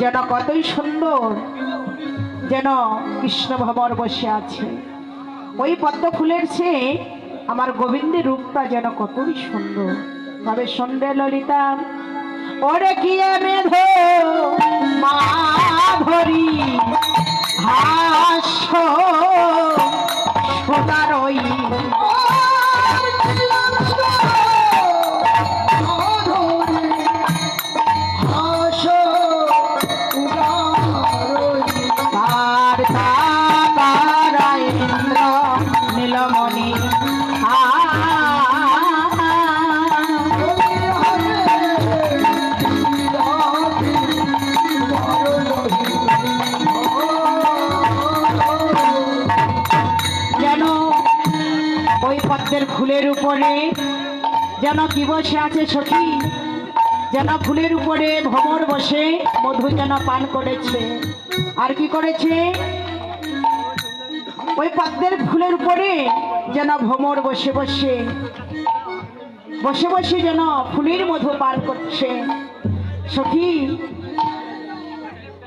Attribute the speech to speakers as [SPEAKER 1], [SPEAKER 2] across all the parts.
[SPEAKER 1] যেন কতই সুন্দর যেন কৃষ্ণ ভবর বসে আছে। ওই পদ্ম ফুলের চেয়ে আমার গোবিন্দের রূপটা যেন কতই সুন্দর। তবে সন্ধ্যে ললিতা, ওরে কি মেধ মাধরি হাস্য সোনার ওই যেন কি বসে আছে সখী, যেন ফুলের উপরে ভ্রমর বসে মধু যেন পান করেছে। আর কি করেছে? ওই পদ্মের ফুলের উপরে যেন ভ্রমর বসে বসে বসে বসে যেন ফুলের মধু পান করছে। সখী,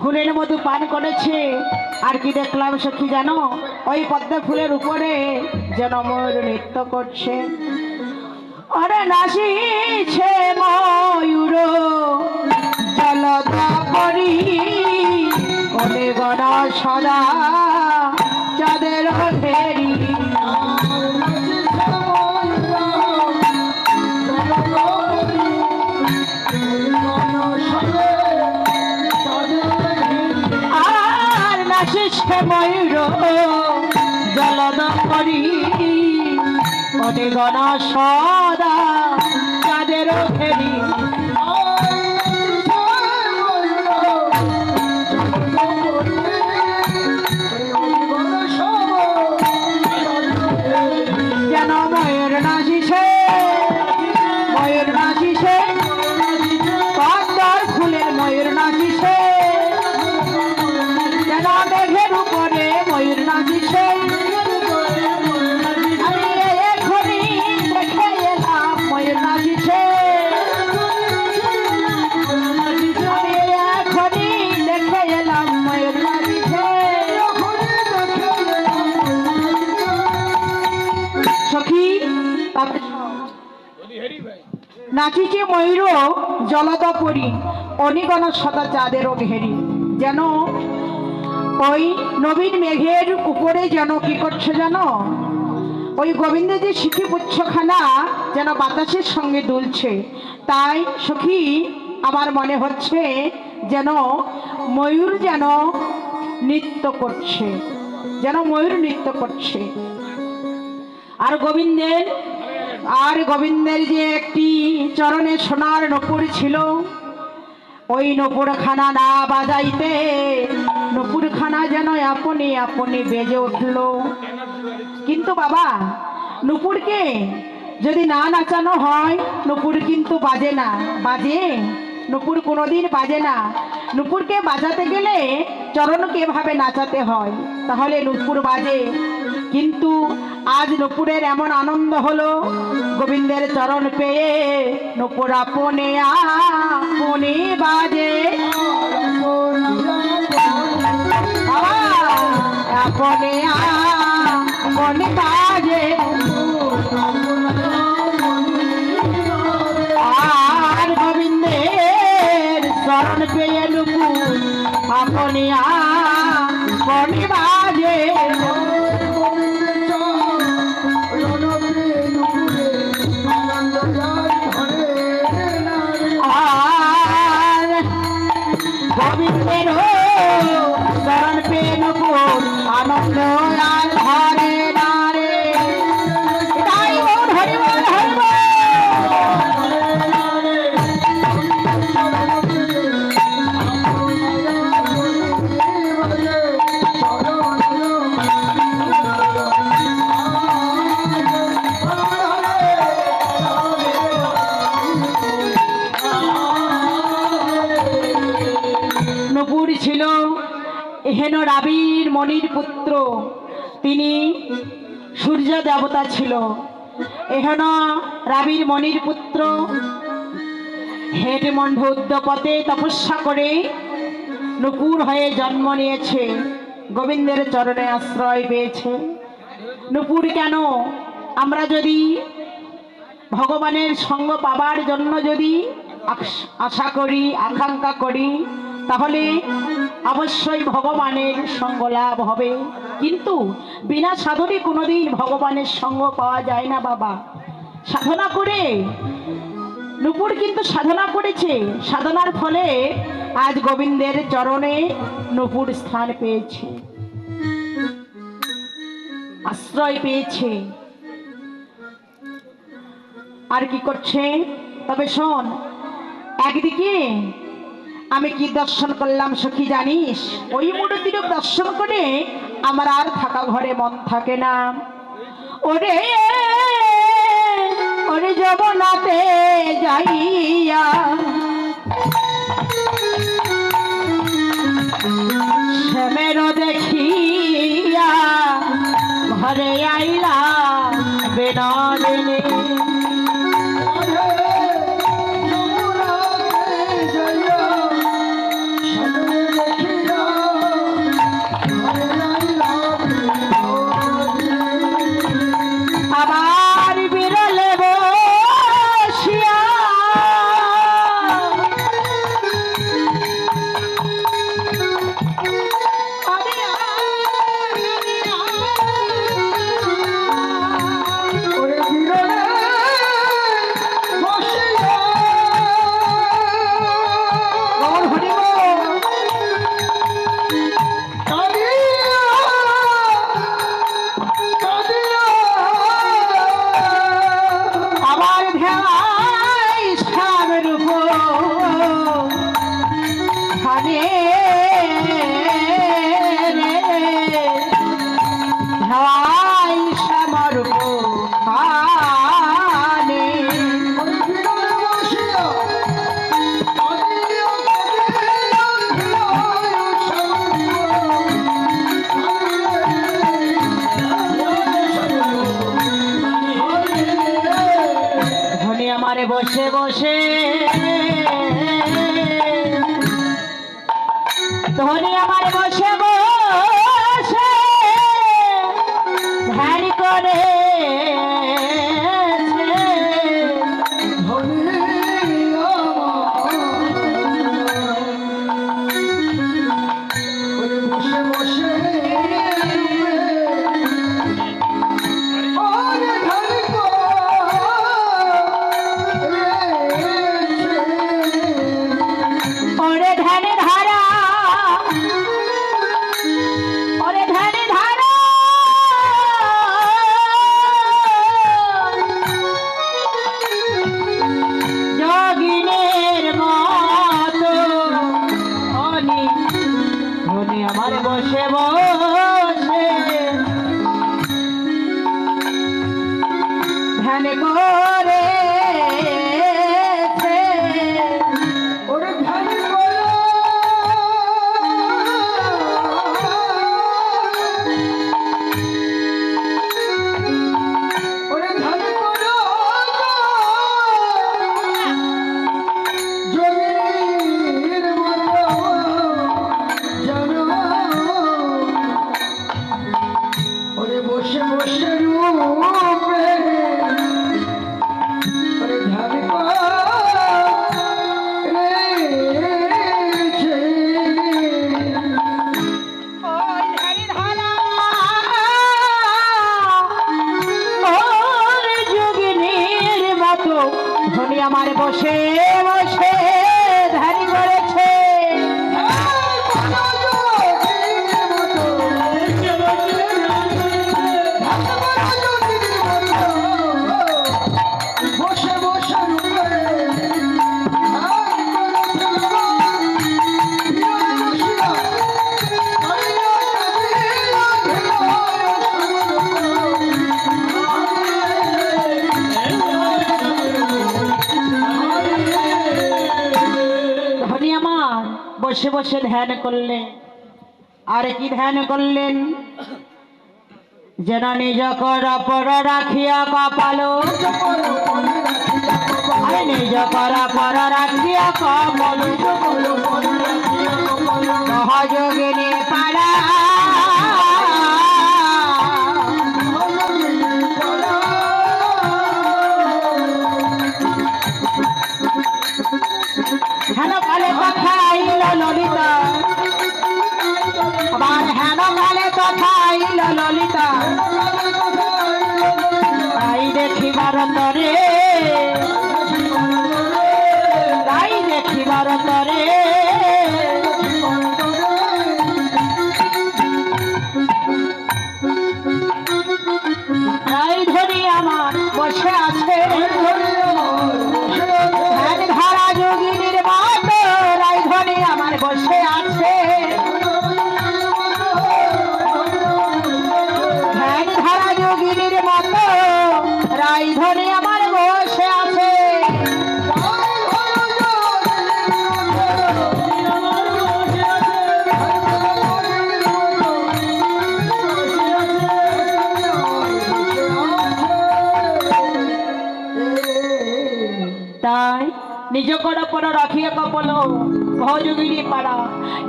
[SPEAKER 1] ফুলের মধু পান করেছে। আর কি দেখলাম সখী জানো? ওই পদ্ম ফুলের উপরে যেন ময়ূর নৃত্য করছে। আরে নাচিছে ময়ূর। জলদা করি কোনে গণ সদা, চাঁদের ফেরি আর নাচিছে ময়ূর। জলদা করি কোনে গণ সদা নাচিছে ময়ূর জলদ পরি অনিগণ সদা চাঁদের ঘেরি যেন ওই নবীন মেঘের উপরে যেন কি করছে যেন ওই গোবিন্দের যে শিখি পুচ্ছখানা যেন বাতাসের সঙ্গে দুলছে। তাই সখী, আমার মনে হচ্ছে যেন ময়ূর যেন নৃত্য করছে। যেন ময়ূর নৃত্য করছে। আর গোবিন্দের আর গোবিন্দের যে একটি চরণে সোনার নপুর ছিল, ওই নপুরখানা না বাজাইতে নপুরখানা যেন আপনি আপনি বেজে উঠল। কিন্তু বাবা, নুপুরকে যদি না নাচানো হয়, নুপুর কিন্তু বাজে না। বাজে? নুপুর কোনোদিন বাজে না। নুপুরকে বাজাতে গেলে চরণকে এভাবে নাচাতে হয়। তাহলে নুপুর বাজে। কিন্তু আজ নপুরের এমন আনন্দ হলো। গোবিন্দের চরণ পেয়ে নুপুর আপনে আপনে বাজে। আপনে আপনে বাজে। আর গোবিন্দের চরণ পেয়ে নুপুর আপনি আপনি বাজে। হেন রাবির মনির পুত্র। তিনি সূর্য দেবতা ছিল। এহেন রাবির মনির পুত্র হেট মণ্ড উদ্যপতে তপস্যা করে নুপুর হয়ে জন্ম নিয়েছে। গোবিন্দের চরণে আশ্রয় পেয়েছে। নুপুর, কেন? আমরা যদি ভগবানের সঙ্গ পাবার জন্য যদি আশা করি, আকাঙ্ক্ষা করি তাহলে অবশ্যই ভগবানের সঙ্গ লাভ হবে। কিন্তু বিনা সাধনে কোনোদিন ভগবানের সঙ্গ পাওয়া যায় না, বাবা। সাধনা করে নুপুর কিন্তু সাধনা করেছে। সাধনার ফলে আজ গোবিন্দের চরণে নুপুর স্থান পেয়েছে। আশ্রয় পেয়েছে। আর কি করছে? তবে শোন, একদিকে আমি কি দর্শন করলাম সখী জানিস? ওই মূর্তির দর্শন করে আমার আর থাকা ঘরে মন থাকে না। ওরে ওরে যমনাতে যাইয়া। শ্যামের দেখিয়া আমারে বসে বসে। ধনী আমার বসে বসে। ধ্যান করে বসে ধ্যান করলেন। আর কি ধ্যান করলেন? যেন নিজ কর রাখিয়া কপাল। নিজ কর রাখিয়া কপালো। কথাই ললিতা। তাই দেখিবার তরে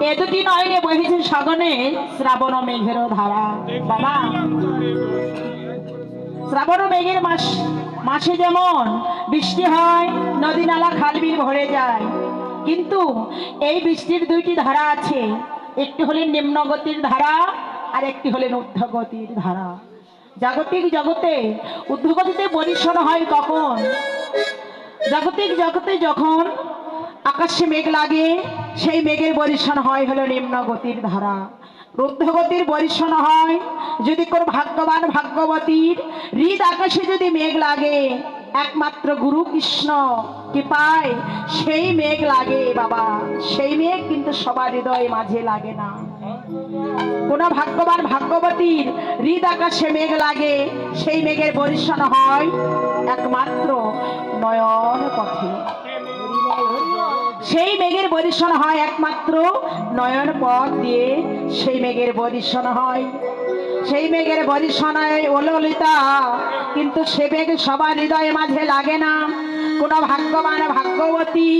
[SPEAKER 1] এ দুটি নয়নে বহিছে সগনে শ্রাবণ মেঘের ধারা। বাবা, শ্রাবণ মেঘের মাস, মাসে যেমন বৃষ্টি হয়, নদী নালা খালবিল ভরে যায়। কিন্তু এই বৃষ্টির দুইটি ধারা আছে। একটি হলেন নিম্নগতির ধারা, আর একটি হলেন ঊর্ধ্বগতির ধারা। জাগতিক জগতে, ঊর্ধ্বগতিতে পরিসর হয় কখন? জাগতিক জগতে যখন আকাশে মেঘ লাগে সেই মেঘের বরিশন হয় হলো নিম্ন গতির ধারা। রুদ্ধগতির বরিশন হয় যদি কোন ভাগ্যবান ভাগ্যবতীর। হৃদ আকাশে যদি মেঘ লাগে, একমাত্র গুরু কৃষ্ণ কি পায়? সেই মেঘ লাগে বাবা। সেই মেঘ কিন্তু সবার হৃদয় মাঝে লাগে না। কোন ভাগ্যবান ভাগ্যবতীর হৃদ আকাশে মেঘ লাগে, সেই মেঘের বরিশন হয় একমাত্র নয়ন পথে সেই মেঘের বরিশন হয় একমাত্র নয়ন পথ দিয়ে। সেই মেঘের বরিশন হয়। সেই মেঘের বরিশন হয় ওললিতা কিন্তু সে মেঘ সবার হৃদয়ে মাঝে লাগে না। কোন ভাগ্যবান ভাগ্যবতী,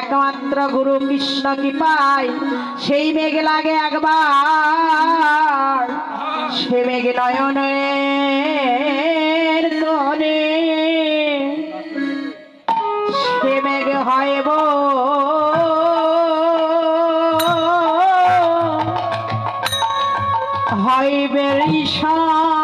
[SPEAKER 1] একমাত্র গুরু কৃষ্ণ কি পায় সেই মেঘ লাগে একবার। সে মেঘ নয়নের কোণে হয় বো হইবে ঈশান।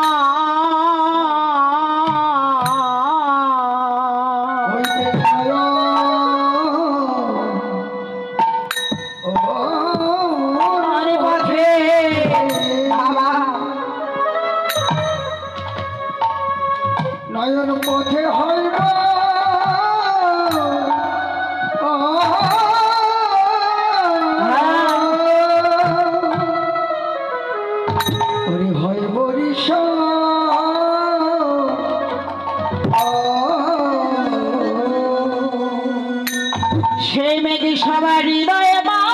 [SPEAKER 1] সেই মেঘে সবার হৃদয়ে বাঁধে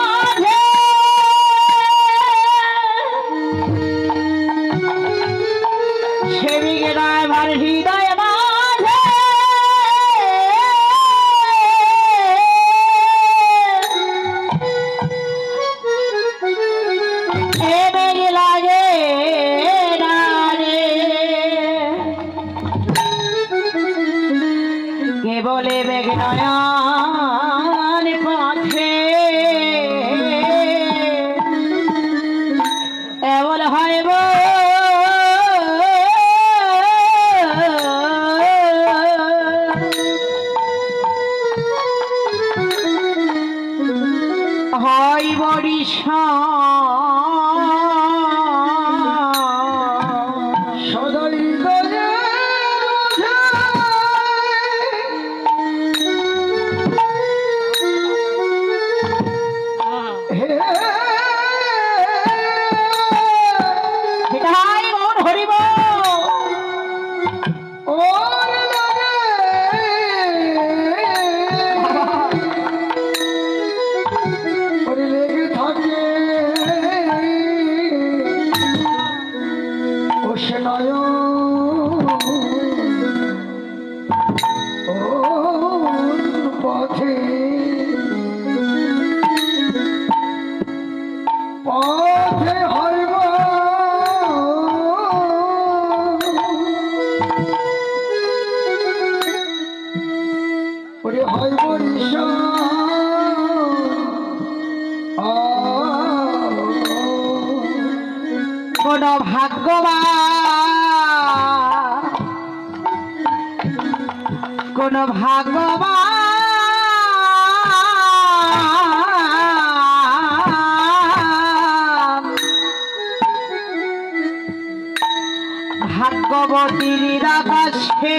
[SPEAKER 1] ভাগ্যবতীর আকাশে।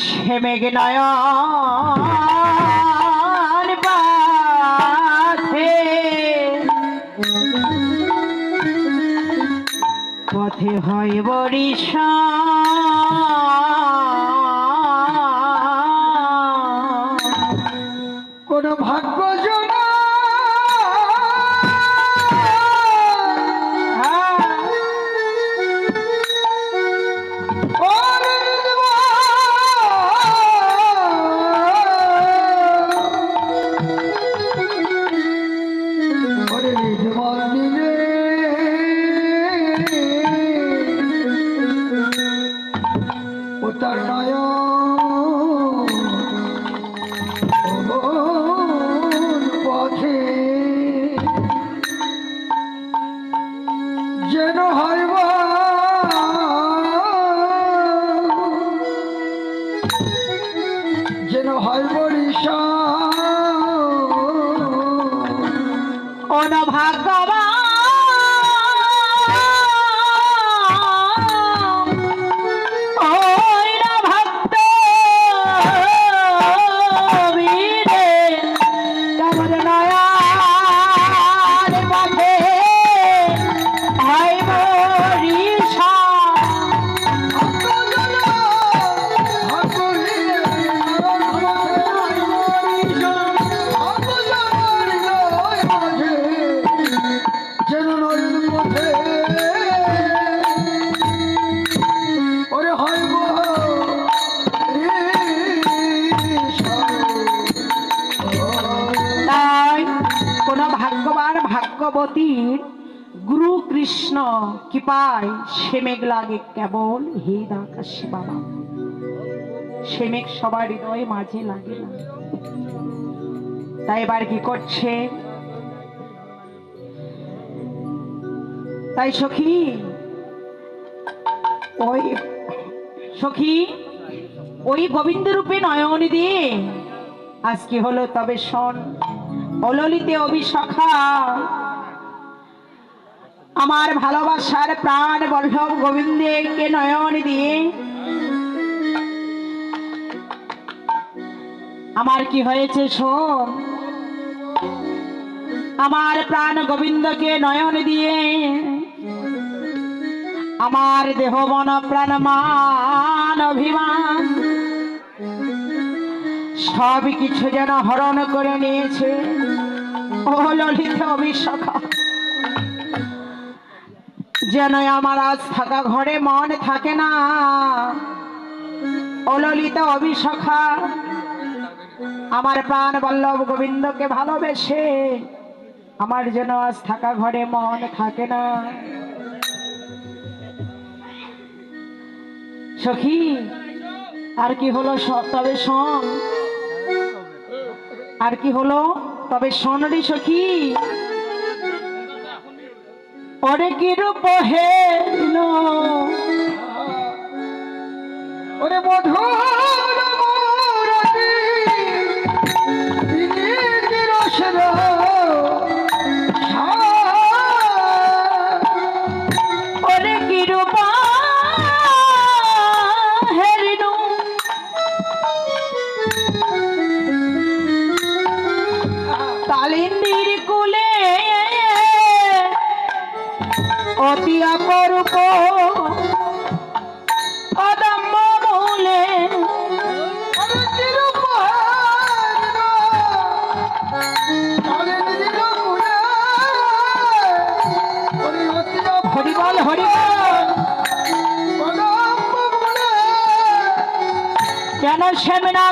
[SPEAKER 1] সে মেঘ পথে হয় বরিশা
[SPEAKER 2] কোন
[SPEAKER 1] ভাগ্যবান ভাগ্যবতীর গুরু কৃষ্ণ কি পায় সে মেঘ লাগে কেবল হে আকাশে বাবা। সে মেঘ সবার হৃদয়ে মাঝে লাগে না। তাই এবার কি করছে? তাই সখী, ওই সখী, ওই গোবিন্দ রূপে নয়ন দিয়ে আজ কি হলো তবে শোন। অললিতে অভিসখা আমার ভালোবাসার প্রাণ বল্লভ গোবিন্দকে নয়ন দিয়ে। আমার কি হয়েছে শোন? আমার প্রাণ গোবিন্দকে নয়ন দিয়ে। আমার দেহ মন প্রাণ মান অভিমান। সব কিছু যেন হরণ করে নিয়েছে। ও ললিত অভিষখা যেন আমার আজ থাকা ঘরে মন থাকে না। ও ললিত অভিষখা আমার প্রাণ বল্লভ গোবিন্দকে ভালোবেসে আমার যেন আজ থাকা ঘরে মন থাকে না। সখী, আর কি হলো তবে শোন। আর কি হলো? তবে শোন রে সখী। ওরে কি রূপ হে
[SPEAKER 2] ওরে মধুর মূরতি বিনীত রসের সার।
[SPEAKER 1] ওরে কি রূপ হেরিনু কালিন্দির কুলে অতি অপরূপ অদম্য মূলে হরিবল হরিবল। কেন সেমনা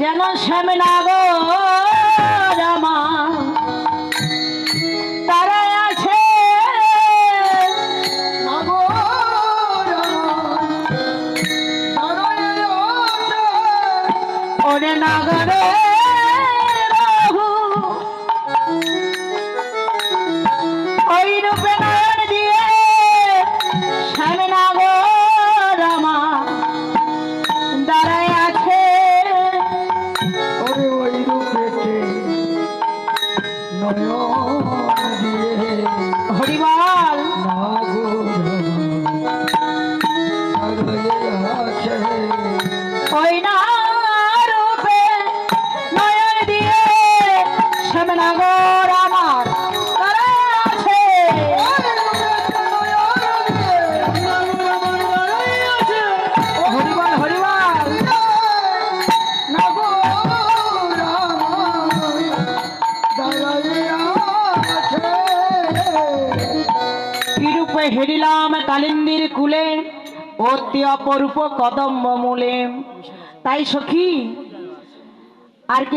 [SPEAKER 1] যেন সেমনা গো রামা কালিন্দির কুলে অতি অপরূপ কদম্ব মূলে তাই সখী আর কি